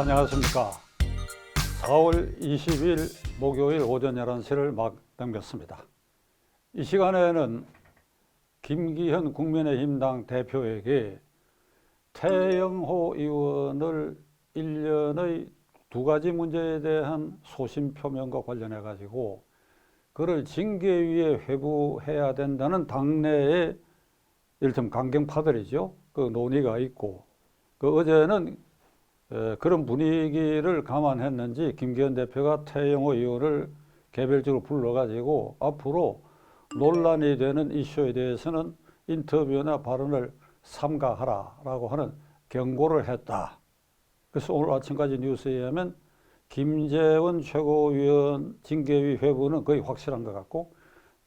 안녕하십니까. 4월 20일 목요일 오전 11시를 막 넘겼습니다. 이 시간에는 김기현 국민의힘당 대표에게 태영호 의원을 1년의 두 가지 문제에 대한 소신 표명과 관련해 가지고 그를 징계위에 회부해야 된다는 당내의 일점 강경파들이죠. 그 논의가 있고 그 어제는 에, 그런 분위기를 감안했는지 김기현 대표가 태영호 의원을 개별적으로 불러가지고 앞으로 논란이 되는 이슈에 대해서는 인터뷰나 발언을 삼가하라라고 하는 경고를 했다. 그래서 오늘 아침까지 뉴스에 의하면 김재원 최고위원 징계위 회부는 거의 확실한 것 같고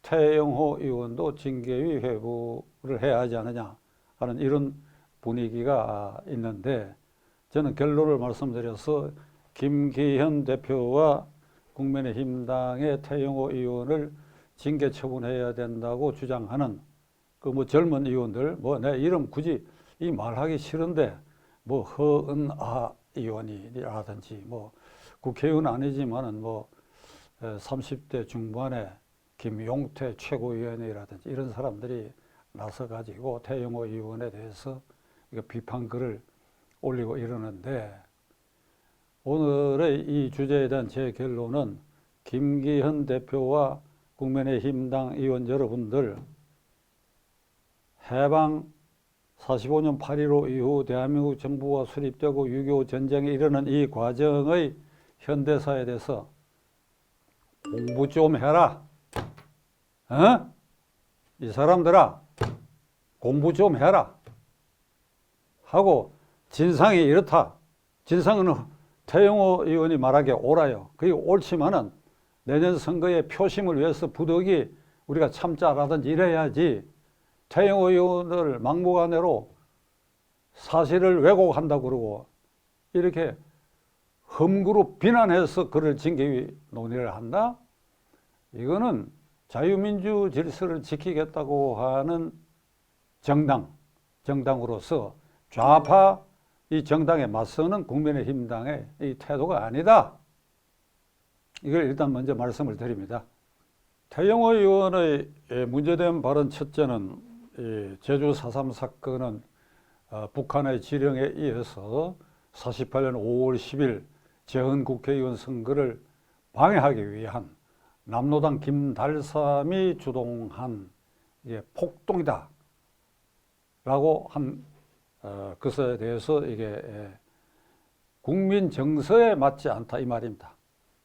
태영호 의원도 징계위 회부를 해야 하지 않느냐 하는 이런 분위기가 있는데 저는 결론을 말씀드려서 김기현 대표와 국민의힘당의 태영호 의원을 징계 처분해야 된다고 주장하는 그 뭐 젊은 의원들 뭐 내 이름 굳이 이 말하기 싫은데 뭐 허은아 의원이라든지 뭐 국회의원 아니지만은 뭐 30대 중반에 김용태 최고위원이라든지 이런 사람들이 나서 가지고 태영호 의원에 대해서 이거 비판 글을 올리고 이러는데 오늘의 이 주제에 대한 제 결론은 김기현 대표와 국민의힘당 의원 여러분들 해방 45년 8.15 이후 대한민국 정부가 수립되고 6.25 전쟁에 이르는 이 과정의 현대사에 대해서 공부 좀 해라. 어? 이 사람들아, 공부 좀 해라. 하고 진상이 이렇다. 진상은 태영호 의원이 말하기에 옳아요. 그게 옳지만은 내년 선거의 표심을 위해서 부득이 우리가 참자라든지 이래야지 태영호 의원을 막무가내로 사실을 왜곡한다고 그러고 이렇게 험구로 비난해서 그를 징계위 논의를 한다? 이거는 자유민주 질서를 지키겠다고 하는 정당, 정당으로서 좌파 이 정당에 맞서는 국민의힘당의 이 태도가 아니다. 이걸 일단 먼저 말씀을 드립니다. 태영호 의원의 예, 문제된 발언 첫째는 이 제주 4.3 사건은 어, 북한의 지령에 의해서 48년 5월 10일 재헌 국회의원 선거를 방해하기 위한 남로당 김달삼이 주동한 이게 폭동이다. 라고 한 어, 것에 대해서 이게 예, 국민 정서에 맞지 않다 이 말입니다.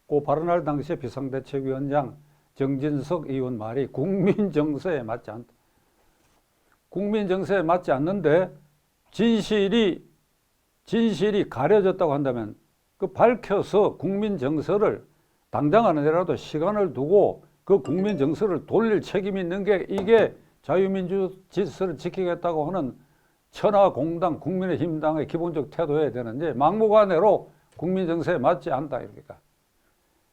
그 발언할 당시에 비상대책위원장 정진석 의원 말이 국민 정서에 맞지 않다. 국민 정서에 맞지 않는데 진실이 진실이 가려졌다고 한다면 그 밝혀서 국민 정서를 당장 아니라도 시간을 두고 그 국민 정서를 돌릴 책임이 있는 게 이게 자유민주 질서를 지키겠다고 하는 천하공당 국민의힘당의 기본적 태도여야 되는데 막무가내로 국민 정서에 맞지 않다 이러니까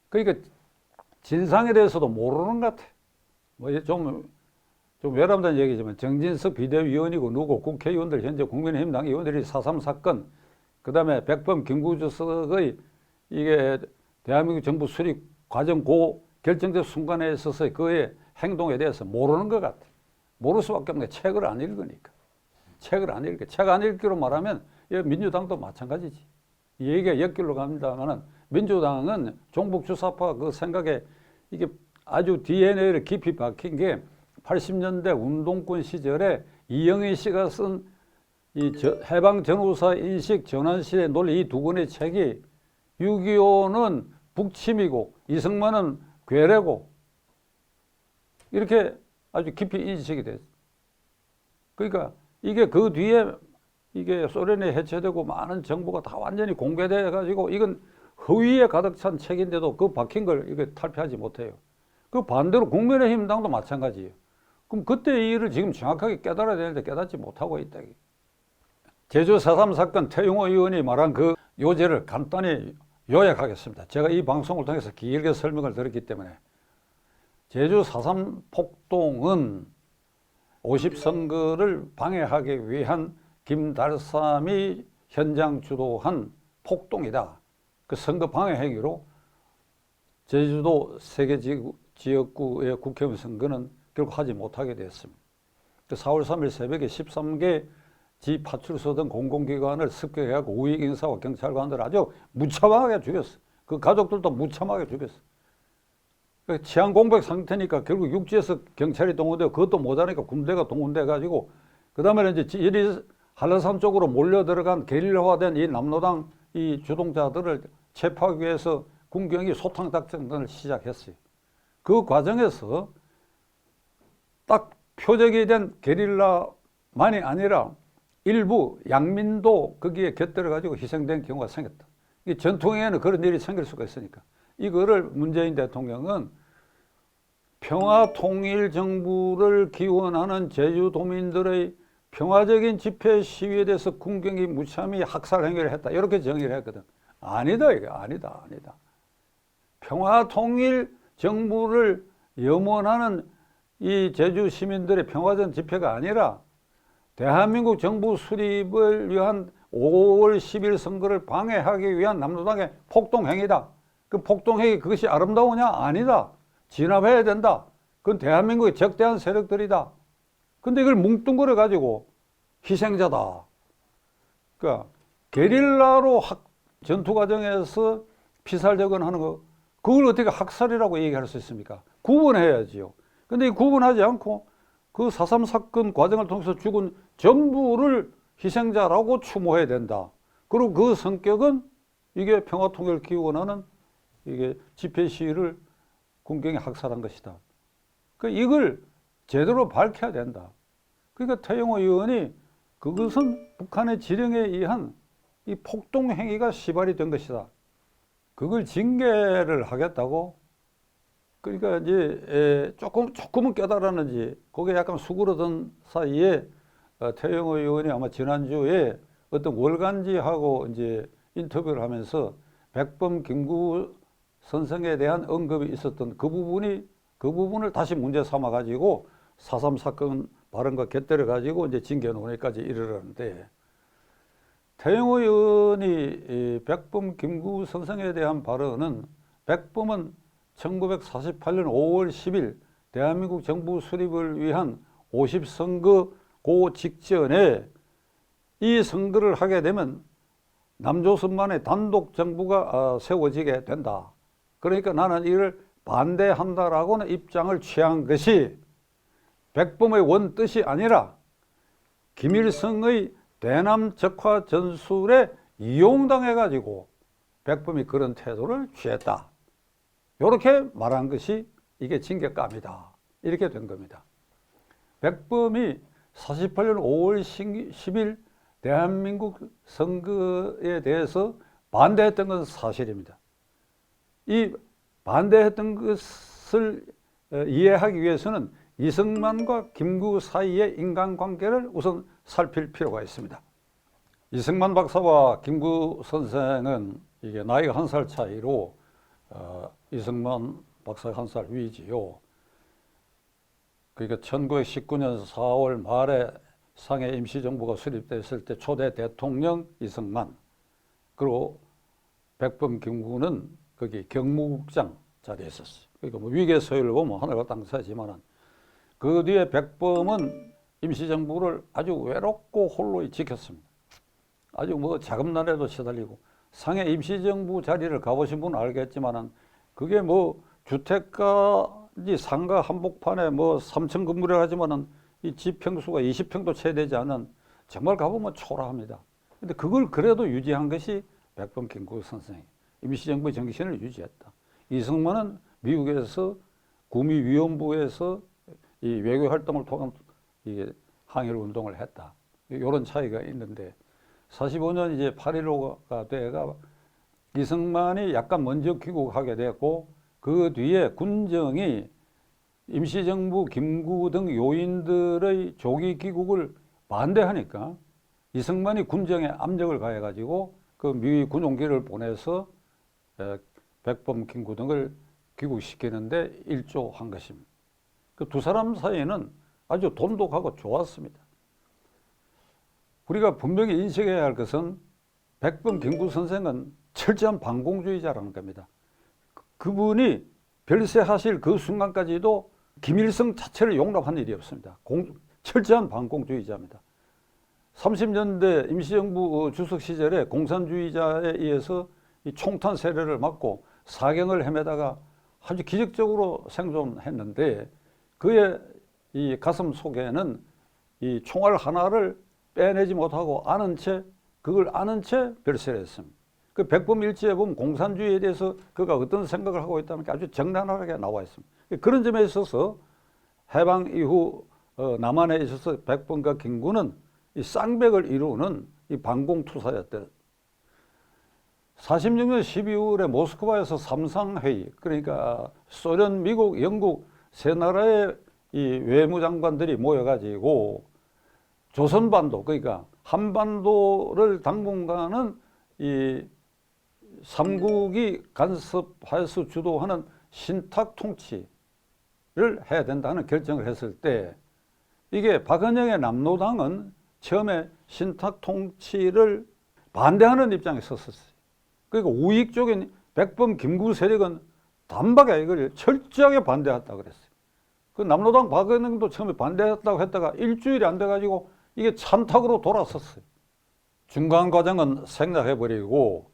그러니까 진상에 대해서도 모르는 것 같아. 뭐좀 좀 외람된 얘기지만 정진석 비대위원이고 누구 국회의원들 현재 국민의힘당 의원들이 4.3 사건 그다음에 백범 김구주석의 이게 대한민국 정부 수립 과정 고 결정적 순간에 있어서 그의 행동에 대해서 모르는 것 같아. 모를 수밖에 없는 게 책을 안 읽으니까. 책을 안 읽게. 책 안 읽기로 말하면 이 민주당도 마찬가지지. 이 얘기가 옆길로 갑니다만은 민주당은 종북 주사파 그 생각에 이게 아주 DNA를 깊이 박힌 게 80년대 운동권 시절에 이영희 씨가 쓴 이 해방 전후사 인식 전환시의 논리 이 두 권의 책이 6.25는 북침이고 이승만은 괴뢰고 이렇게 아주 깊이 인식이 됐어. 그러니까 이게 그 뒤에 이게 소련이 해체되고 많은 정보가 다 완전히 공개돼 가지고 이건 허위에 가득 찬 책인데도 그 박힌 걸 이게 탈피하지 못해요. 그 반대로 국민의힘 당도 마찬가지예요. 그럼 그때 이 일을 지금 정확하게 깨달아야 되는데 깨닫지 못하고 있다. 제주 4.3 사건 태용호 의원이 말한 그 요제를 간단히 요약하겠습니다. 제가 이 방송을 통해서 길게 설명을 드렸기 때문에 제주 4.3 폭동은 50선거를 방해하기 위한 김달삼이 현장 주도한 폭동이다. 그 선거 방해 행위로 제주도 세계 지역구의 국회의원 선거는 결국 하지 못하게. 그 4월 3일 새벽에 13개 지 파출소 등 공공기관을 습격해갖고 우익 인사와 경찰관들 아주 무참하게 죽였어. 그 가족들도 무참하게 죽였어. 그 치안 공백 상태니까 결국 육지에서 경찰이 동원되고 그것도 못하니까 군대가 동원돼 가지고 그 다음에 이제 지리 한라산 쪽으로 몰려 들어간 게릴라화된 이 남로당 이 주동자들을 체포하기 위해서 군경이 소탕 작전을 시작했어요. 그 과정에서 딱 표적이 된 게릴라만이 아니라 일부 양민도 거기에 곁들여 가지고 희생된 경우가 생겼다. 이 전통에는 그런 일이 생길 수가 있으니까 이거를 문재인 대통령은 평화 통일 정부를 기원하는 제주도민들의 평화적인 집회 시위에 대해서 군경이 무참히 학살 행위를 했다. 이렇게 정의를 했거든. 아니다, 이거 아니다, 아니다. 평화 통일 정부를 염원하는 이 제주 시민들의 평화적 집회가 아니라 대한민국 정부 수립을 위한 5월 10일 선거를 방해하기 위한 남로당의 폭동행위다. 그 폭동행위 그것이 아름다우냐? 아니다. 진압해야 된다. 그건 대한민국의 적대한 세력들이다. 근데 이걸 뭉뚱그려 가지고 희생자다. 그러니까 게릴라로 학, 전투 과정에서 피살 적은 하는 거 그걸 어떻게 학살이라고 얘기할 수 있습니까? 구분해야지요. 근데 이 구분하지 않고 그4.3 사건 과정을 통해서 죽은 전부를 희생자라고 추모해야 된다. 그리고 그 성격은 이게 평화통일 기원하는 이게 집회 시위를 군경이 학살한 것이다. 그 이걸 제대로 밝혀야 된다. 그러니까 태영호 의원이 그것은 북한의 지령에 의한 이 폭동 행위가 시발이 된 것이다. 그걸 징계를 하겠다고 그러니까 이제 에, 조금 조금은 깨달았는지 거기에 약간 수그러든 사이에 어, 태영호 의원이 아마 지난주에 어떤 월간지하고 이제 인터뷰를 하면서 백범 김구 선생에 대한 언급이 있었던 그 부분이 그 부분을 다시 문제 삼아 가지고 4.3 사건 발언과 곁들여 가지고 이제 징계 논의까지 이르렀는데 태영호 의원이 이 백범 김구 선생에 대한 발언은 백범은 1948년 5월 10일 대한민국 정부 수립을 위한 50선거 고 직전에 이 선거를 하게 되면 남조선만의 단독 정부가 어, 세워지게 된다. 그러니까 나는 이를 반대한다라고는 입장을 취한 것이 백범의 원 뜻이 아니라 김일성의 대남 적화 전술에 이용당해 가지고 백범이 그런 태도를 취했다. 이렇게 말한 것이 이게 징계감이다. 이렇게 된 겁니다. 백범이 48년 5월 10일 대한민국 선거에 대해서 반대했던 것은 사실입니다. 이 반대했던 것을 어, 이해하기 위해서는 이승만과 김구 사이의 인간관계를 우선 살필 필요가 있습니다. 이승만 박사와 김구 선생은 이게 나이가 한 살 차이로 어, 이승만 박사가 한 살 위지요. 그러니까 1919년 4월 말에 상해 임시정부가 수립됐을 때 초대 대통령 이승만 그리고 백범 김구는 거기 경무국장 자리에 있었어요. 그러니까 뭐 위계 서열을 보면 하나가 당사지만은 그 뒤에 백범은 임시정부를 아주 외롭고 홀로 지켰습니다. 아주 뭐 자금난에도 시달리고 상해 임시정부 자리를 가보신 분은 알겠지만은 그게 뭐 주택가지 상가 한복판에 뭐 3층 건물을 하지만은 이 집 평수가 20평도 채 되지 않은 정말 가보면 초라합니다. 근데 그걸 그래도 유지한 것이 백범 김구 선생 임시정부의 정신을 유지했다. 이승만은 미국에서 구미위원부에서 이 외교 활동을 통한 이 항일 운동을 했다. 이런 차이가 있는데 45년 이제 8.15가 돼가 이승만이 약간 먼저 귀국하게 됐고 그 뒤에 군정이 임시정부 김구 등 요인들의 조기 귀국을 반대하니까 이승만이 군정에 압력을 가해 가지고 그 미위 군용기를 보내서 에, 백범 김구 등을 귀국시키는데 일조한 것입니다. 그 두 사람 사이에는 아주 돈독하고 좋았습니다. 우리가 분명히 인식해야 할 것은 백범 김구 선생은 철저한 반공주의자라는 겁니다. 그- 그분이 별세하실 그 순간까지도 김일성 자체를 용납한 일이 없습니다. 공, 철저한 반공주의자입니다. 30년대 임시정부 주석 시절에 공산주의자에 의해서 이 총탄 세례를 맞고 사경을 헤매다가 아주 기적적으로 생존했는데 그의 이 가슴 속에는 이 총알 하나를 빼내지 못하고 아는 채 그걸 아는 채 별세를 했습니다. 그 백범 일지에 보면 공산주의에 대해서 그가 어떤 생각을 하고 있다는 게 아주 적나라하게 나와 있습니다. 그런 점에 있어서 해방 이후 어, 남한에 있어서 백범과 김구는 이 쌍백을 이루는 이 반공투사였대. 46년 12월에 모스크바에서 삼상회의 그러니까 소련, 미국, 영국 세 나라의 이 외무장관들이 모여가지고 조선반도 그러니까 한반도를 당분간은 이 삼국이 간섭해서 주도하는 신탁 통치를 해야 된다는 결정을 했을 때 이게 박은영의 남노당은 처음에 신탁 통치를 반대하는 입장에 섰었어요. 그러니까 우익적인 백범 김구 세력은 단박에 이걸 철저하게 반대했다 그랬어요. 그 남노당 박은영도 처음에 반대했다고 했다가 일주일이 안 돼가지고 이게 찬탁으로 돌아섰어요. 중간 과정은 생략해버리고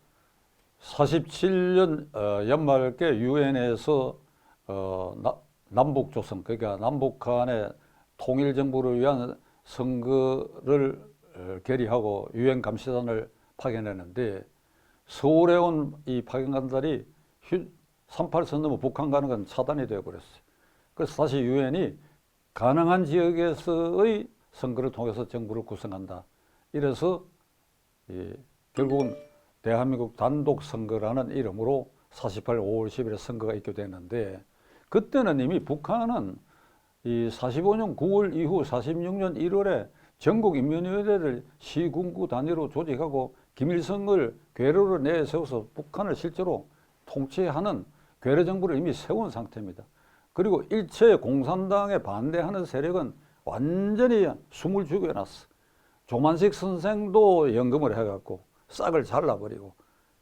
47년 어, 연말께 유엔에서 어, 나- 남북 조선 그러니까 남북한의 통일 정부를 위한 선거를 어, 결의하고 유엔 감시단을 파견했는데 서울에 온 이 파견관들이 38선 넘어 북한 가는 건 차단이 되어 버렸어요. 그래서 다시 유엔이 가능한 지역에서의 선거를 통해서 정부를 구성한다. 이래서 이 결국은 대한민국 단독 선거라는 이름으로 48 5월 10일에 선거가 있게 됐는데 그때는 이미 북한은 이 45년 9월 이후 46년 1월에 전국 인민위원회를 시군구 단위로 조직하고 김일성을 괴로로 내세워서 북한을 실제로 통치하는 괴뢰 정부를 이미 세운 상태입니다. 그리고 일체 공산당에 반대하는 세력은 완전히 숨을 죽여놨어. 조만식 선생도 연금을 해갖고 싹을 잘라버리고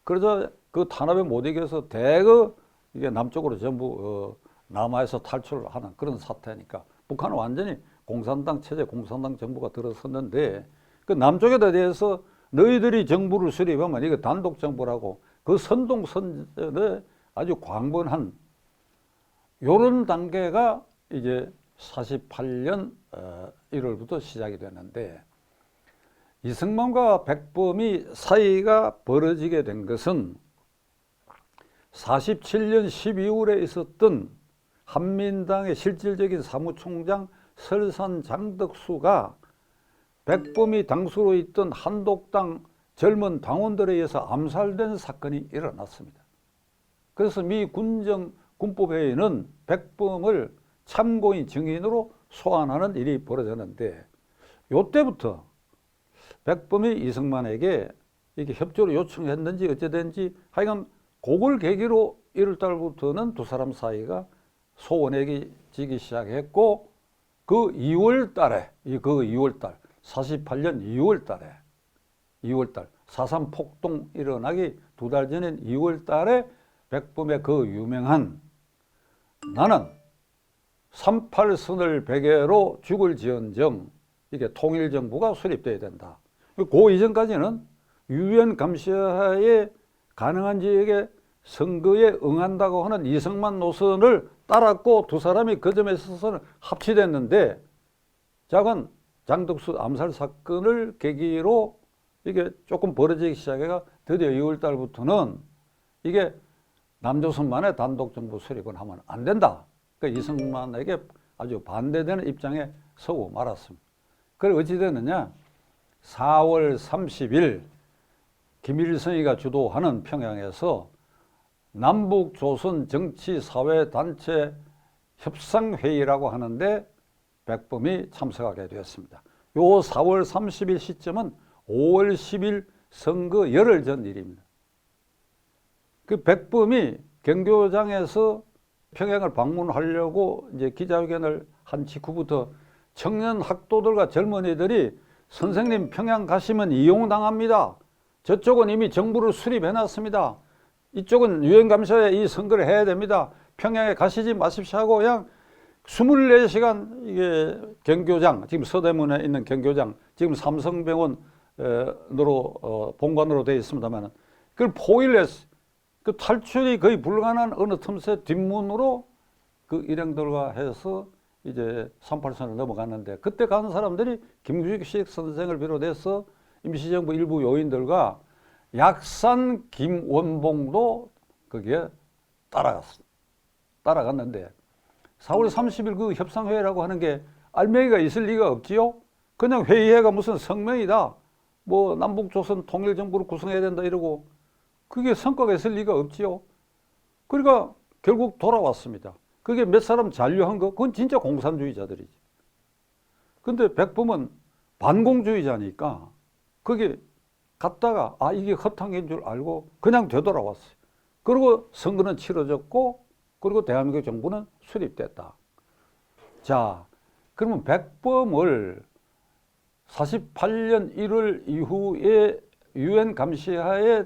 그러자 그 탄압에 못 이겨서 대거 이게 남쪽으로 전부 어, 남하에서 탈출하는 그런 사태니까 북한은 완전히 공산당 체제, 공산당 정부가 들어섰는데 그 남쪽에 대해서 너희들이 정부를 수립하면 이거 단독 정부라고 그 선동선전에 아주 광범한 요런 단계가 이제 48년 어, 1월부터 시작이 되는데 이승만과 백범이 사이가 벌어지게 된 것은 47년 12월에 있었던 한민당의 실질적인 사무총장 설산 장덕수가 백범이 당수로 있던 한독당 젊은 당원들에 의해서 암살된 사건이 일어났습니다. 그래서 미 군정 군법회의는 백범을 참고인 증인으로 소환하는 일이 벌어졌는데 요때부터 백범이 이승만에게 이렇게 협조를 요청했는지 어찌됐는지 하여간 그걸 계기로 1월 달부터는 두 사람 사이가 소원해지기 시작했고 그 2월 달에 이그 2월 달 48년 2월 달에 2월 달4.3 폭동 일어나기 두 달 전인 2월 달에 백범의 그 유명한 나는 38선을 베개로 죽을 지언정 이게 통일정부가 수립돼야 된다. 그 이전까지는 유엔 감시하에 가능한 지역에 선거에 응한다고 하는 이승만 노선을 따랐고 두 사람이 그 점에 있어서는 합치됐는데 작은 장덕수 암살 사건을 계기로 이게 조금 벌어지기 시작해가 드디어 2월 달부터는 이게 남조선만의 단독 정부 수립은 하면 안 된다. 그 이승만에게 아주 반대되는 입장에 서고 말았습니다. 그래 어찌 됐느냐? 4월 30일 김일성이가 주도하는 평양에서 남북 조선 정치 사회 단체 협상 회의라고 하는데 백범이 참석하게 되었습니다. 요 4월 30일 시점은 5월 10일 선거 열흘 전 일입니다. 그 백범이 경교장에서 평양을 방문하려고 이제 기자회견을 한 직후부터 청년 학도들과 젊은이들이 선생님 평양 가시면 이용당합니다. 저쪽은 이미 정부를 수립해 놨습니다. 이쪽은 유엔 감사에 이 선거를 해야 됩니다. 평양에 가시지 마십시오 하고 그냥 24시간 이게 경교장 지금 서대문에 있는 경교장 지금 삼성병원으로 어, 본관으로 되어 있습니다만 그걸 했어. 그 탈출이 거의 불가능한 어느 틈새 뒷문으로 그 일행들과 해서 이제 38선을 넘어갔는데 그때 가는 사람들이 김규식 선생을 비롯해서 임시정부 일부 요인들과 약산 김원봉도 거기에 따라갔어. 따라갔는데 4월 30일 그 협상회의라고 하는 게 알맹이가 있을 리가 없지요. 그냥 회의회가 무슨 성명이다. 뭐 남북조선 통일정부를 구성해야 된다 이러고 그게 성과가 있을 리가 없지요. 그러니까 결국 돌아왔습니다. 그게 몇 사람 잔류한 거, 그건 진짜 공산주의자들이지. 근데 백범은 반공주의자니까 그게 갔다가 아 이게 허탕인 줄 알고 그냥 되돌아왔어요. 그리고 선거는 치러졌고 그리고 대한민국 정부는 수립됐다. 자, 그러면 백범을 48년 1월 이후에 유엔 감시하에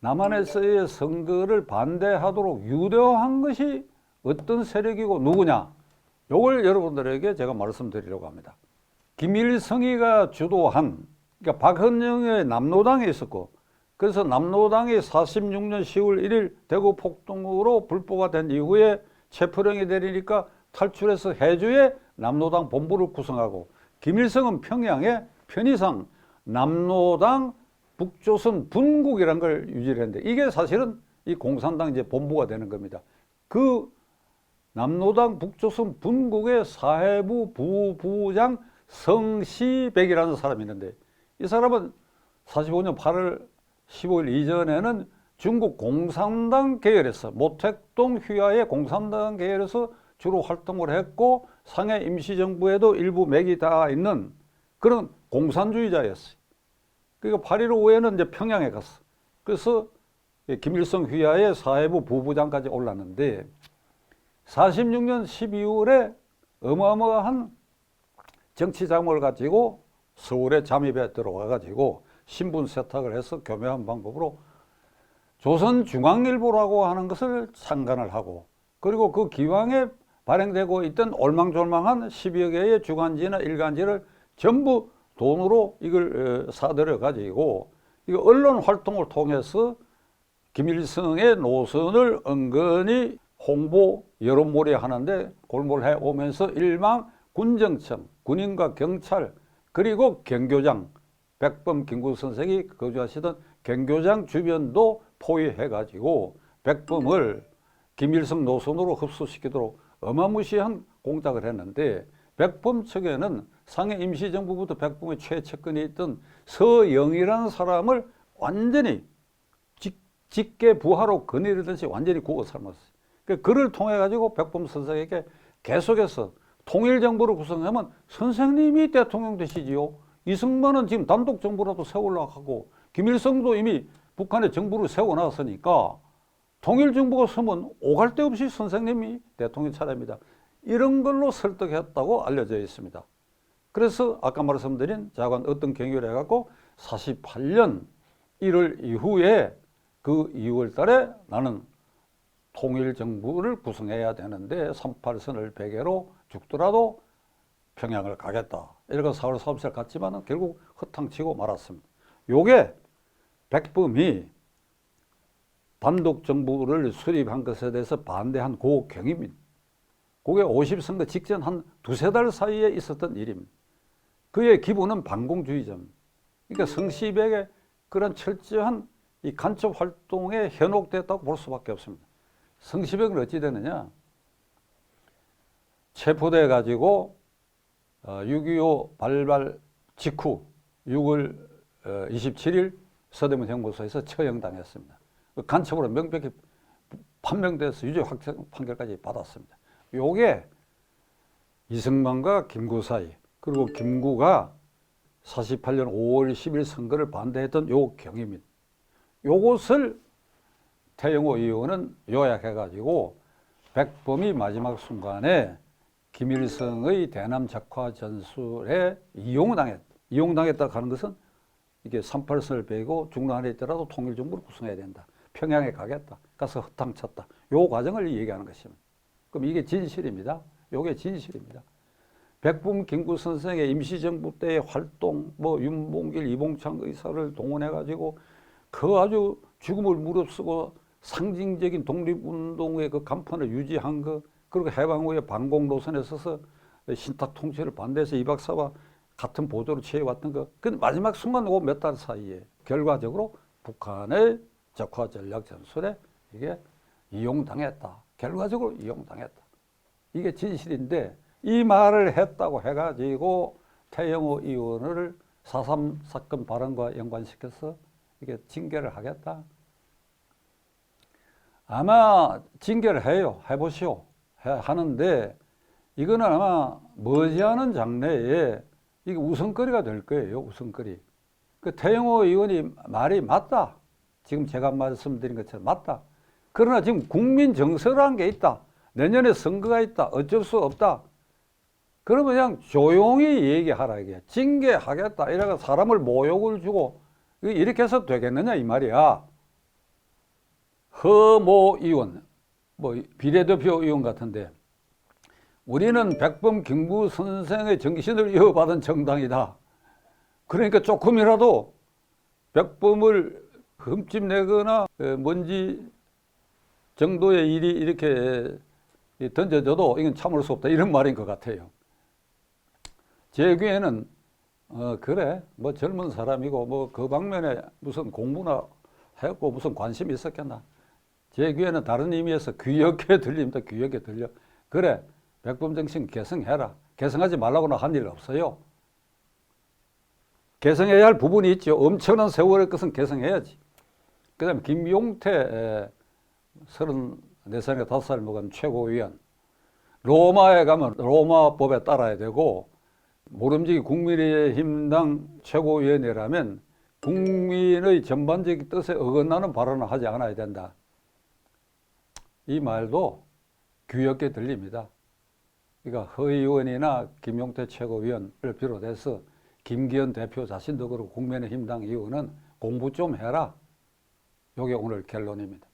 남한에서의 선거를 반대하도록 유도한 것이 어떤 세력이고 누구냐? 요걸 여러분들에게 제가 말씀드리려고 합니다. 김일성이가 주도한 그러니까 박헌영의 남로당에 있었고 그래서 남로당이 46년 10월 1일 대구 폭동으로 불보가 된 이후에 체포령이 내리니까 탈출해서 해주에 남로당 본부를 구성하고 김일성은 평양에 편의상 남로당 북조선 분국이라는 걸 유지를 했는데 이게 사실은 이 공산당 이제 본부가 되는 겁니다. 그 남로당 북조선 분국의 사회부 부부장 성시백이라는 사람이 있는데 이 사람은 45년 8월 15일 이전에는 중국 공산당 계열에서 모택동 휘하의 공산당 계열에서 주로 활동을 했고 상해 임시정부에도 일부 맥이 다 있는 그런 공산주의자였어요. 그러니까 8.15 후에는 이제 평양에 갔어. 그래서 김일성 휘하의 사회부 부부장까지 올랐는데 46년 12월에 어마어마한 정치 자금을 가지고 서울에 잠입해 들어와 가지고 신분 세탁을 해서 교묘한 방법으로 조선중앙일보라고 하는 것을 창간을 하고 그리고 그 기왕에 발행되고 있던 올망졸망한 10여 개의 주간지나 일간지를 전부 돈으로 이걸 어, 사들여 가지고 이거 언론 활동을 통해서 김일성의 노선을 은근히 홍보 여론몰이 하는데 골몰해 오면서 일망 군정청, 군인과 경찰 그리고 경교장 백범 김구 선생이 거주하시던 경교장 주변도 포위해 가지고 백범을 김일성 노선으로 흡수시키도록 어마무시한 공작을 했는데 백범 측에는 상해 임시정부부터 백범의 최측근에 있던 서영이라는 사람을 완전히 직, 직계 부하로 거느리듯이 완전히 구워 삶았어요. 그 그를 통해 가지고 백범 선생에게 계속해서 통일정부를 구성하면 선생님이 대통령 되시지요. 이승만은 지금 단독 정부라도 세우려고 하고 김일성도 이미 북한의 정부를 세워놨으니까 통일 정부가 서면 오갈 데 없이 선생님이 대통령 차례입니다. 이런 걸로 설득했다고 알려져 있습니다. 그래서 아까 말씀드린 자관 어떤 경유를 해갖고 48년 1월 이후에 그 2월 달에 나는 통일 정부를 구성해야 되는데 38선을 베개로 죽더라도 평양을 가겠다. 이렇게 4월 3일 갔지만 결국 허탕치고 말았습니다. 요게 백범이 단독 정부를 수립한 것에 대해서 반대한 고 경입니다. 그게 50선거 직전 한 두세 달 사이에 있었던 일입니다. 그의 기본은 반공주의자입니다. 그러니까 성시백의 그런 철저한 이 간첩 활동에 현혹됐다고 볼 수밖에 없습니다. 성시백은 어찌 되느냐? 체포돼 가지고 6.25 발발 직후 6월 27일 서대문 형무소에서 처형당했습니다. 그 간첩으로 명백히 판명돼서 유죄 확정 판결까지 받았습니다. 요게 이승만과 김구 사이 그리고 김구가 48년 5월 10일 선거를 반대했던 요 경입니다. 요것을 태영호 의원은 요약해가지고 백범이 마지막 순간에 김일성의 대남 적화 전술에 이용당했, 이용당했다 하는 것은 이게 38선을 베고 중란에 있더라도 통일정부를 구성해야 된다. 평양에 가겠다. 가서 허탕 쳤다. 요 과정을 얘기하는 것입니다. 그럼 이게 진실입니다. 요게 진실입니다. 백분 김구 선생의 임시정부 때의 활동, 뭐 윤봉길, 이봉창 의사를 동원해가지고 그 아주 죽음을 무릅쓰고 상징적인 독립운동의 그 간판을 유지한 거, 그리고 해방 후에 반공 노선에 서서 신탁 통치를 반대해서 이 박사와 같은 보조를 취해왔던 거. 근데 마지막 순간 몇달 사이에 결과적으로 북한의 적화 전략 전술에 이게 이용당했다. 결과적으로 이용당했다. 이게 진실인데 이 말을 했다고 해가지고 태영호 의원을 4.3 사건 발언과 연관시켜서 이게 징계를 하겠다. 아마 징계를 해요. 해보시오. 해- 하는데 이거는 아마 머지않은 장래에 이게 우선거리가 될 거예요. 우선거리. 그 태영호 의원이 말이 맞다. 지금 제가 말씀드린 것처럼 맞다. 그러나 지금 국민 정서라는 게 있다. 내년에 선거가 있다. 어쩔 수 없다. 그러면 그냥 조용히 얘기하라 이게 징계하겠다. 이래가 사람을 모욕을 주고 이렇게 해서 되겠느냐 이 말이야. 허모 의원, 뭐 비례대표 의원 같은데 우리는 백범 김구 선생의 정신을 이어받은 정당이다. 그러니까 조금이라도 백범을 흠집 내거나 에, 뭔지 정도의 일이 이렇게 던져져도 이건 참을 수 없다. 이런 말인 것 같아요. 제 귀에는 어 그래. 뭐 젊은 사람이고 뭐 그 방면에 무슨 공부나 했고 무슨 관심이 있었겠나. 제 귀에는 다른 의미에서 귀엽게 들립니다. 귀엽게 들려. 그래 백범정신 개성해라. 개성하지 말라고는 한 일 없어요. 개성해야 할 부분이 있죠. 엄청난 세월의 것은 개성해야지. 그 다음에 김용태 34살인가 5살 먹은 최고위원. 로마에 가면 로마법에 따라야 되고 모름지기 국민의힘당 최고위원이라면 국민의 전반적인 뜻에 어긋나는 발언을 하지 않아야 된다. 이 말도 귀엽게 들립니다. 그러니까 허 의원이나 김용태 최고위원을 비롯해서 김기현 대표 자신도 그렇고 국민의힘당 의원은 공부 좀 해라. 이게 오늘 결론입니다.